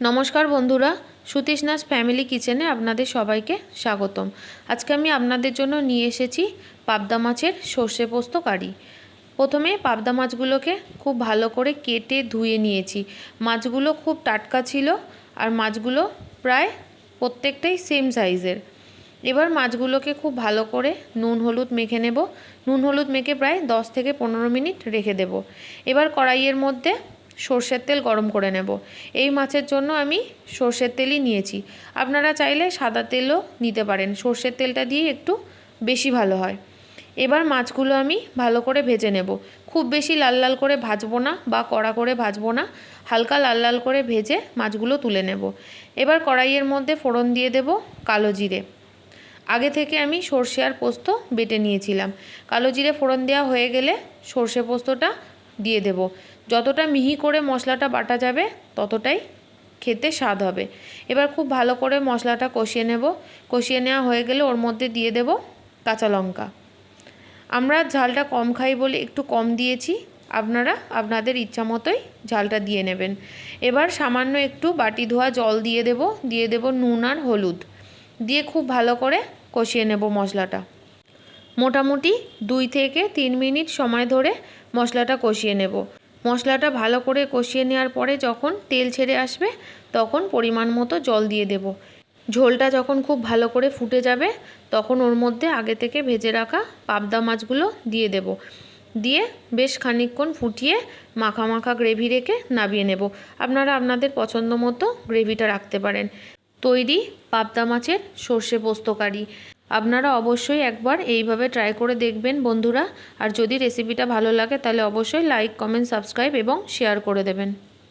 নমস্কার বন্ধুরা সুতৃষ্ণাস ফ্যামিলি কিচেনে আপনাদের সবাইকে স্বাগতম। আজকে আমি আপনাদের জন্য নিয়ে এসেছি পাবদা মাছের সর্ষে পোস্ত কারি। প্রথমে পাবদা মাছগুলোকে খুব ভালো করে কেটে ধুয়ে নিয়েছি। মাছগুলো খুব টাটকা ছিল আর মাছগুলো প্রায় প্রত্যেকটাই সেম সাইজের এবার মাছগুলোকে খুব ভালো করে নুন হলুদ মেখে নেব। নুন হলুদ মেখে প্রায় দশ থেকে পনেরো মিনিট রেখে দেব। এবার কড়াইয়ের মধ্যে সর্ষের তেল গরম করে নেব। এই মাছের জন্য আমি সর্ষের তেলই নিয়েছি। আপনারা চাইলে সাদা তেলও নিতে পারেন। সর্ষের তেলটা দিয়ে একটু বেশি ভালো হয়। এবার মাছগুলো আমি ভালো করে ভেজে নেব। খুব বেশি লাল লাল করে ভাজবো না বা কড়া করে ভাজবো না। হালকা লাল লাল করে ভেজে মাছগুলো তুলে নেব। এবার কড়াইয়ের মধ্যে ফোড়ন দিয়ে দেব কালো জিরে। আগে থেকে আমি সর্ষে আর পোস্ত বেটে নিয়েছিলাম। কালো জিরে ফোড়ন দেওয়া হয়ে গেলে সর্ষে পোস্তটা দিয়ে দেব। যতটা মিহি করে মশলাটা বাটা যাবে, ততটাই খেতে স্বাদ হবে। এবার খুব ভালো করে মশলাটা কষিয়ে নেব। কষিয়ে নেওয়া হয়ে গেলে ওর মধ্যে দিয়ে দেব কাঁচা লঙ্কা। আমরা ঝালটা কম খাই বলে একটু কম দিয়েছি। আপনারা আপনাদের ইচ্ছা মতোই ঝালটা দিয়ে নেবেন। এবার সামান্য একটু বাটি ধোয়া জল দিয়ে দেব। দিয়ে দেব নুন আর হলুদ। দিয়ে খুব ভালো করে কষিয়ে নেব মশলাটা। মোটামুটি দুই থেকে তিন মিনিট সময় ধরে মশলাটা কষিয়ে নেব। মশলাটা ভালো করে কষিয়ে নেওয়ার পরে যখন তেল ছেড়ে আসবে, তখন পরিমাণ মতো জল দিয়ে দেব। ঝোলটা যখন খুব ভালো করে ফুটে যাবে, তখন ওর মধ্যে আগে থেকে ভেজে রাখা পাবদা মাছগুলো দিয়ে দেব। দিয়ে বেশ খানিকক্ষণ ফুটিয়ে মাখা মাখা গ্রেভি রেখে নামিয়ে নেব। আপনারা আপনাদের পছন্দ মতো গ্রেভিটা রাখতে পারেন। তৈরি পাবদা মাছের সর্ষে পোস্তকারি আপনারা অবশ্যই একবার এইভাবে ট্রাই করে দেখবেন বন্ধুরা। আর যদি রেসিপিটা ভালো লাগে তাহলে অবশ্যই লাইক কমেন্ট সাবস্ক্রাইব এবং শেয়ার করে দেবেন।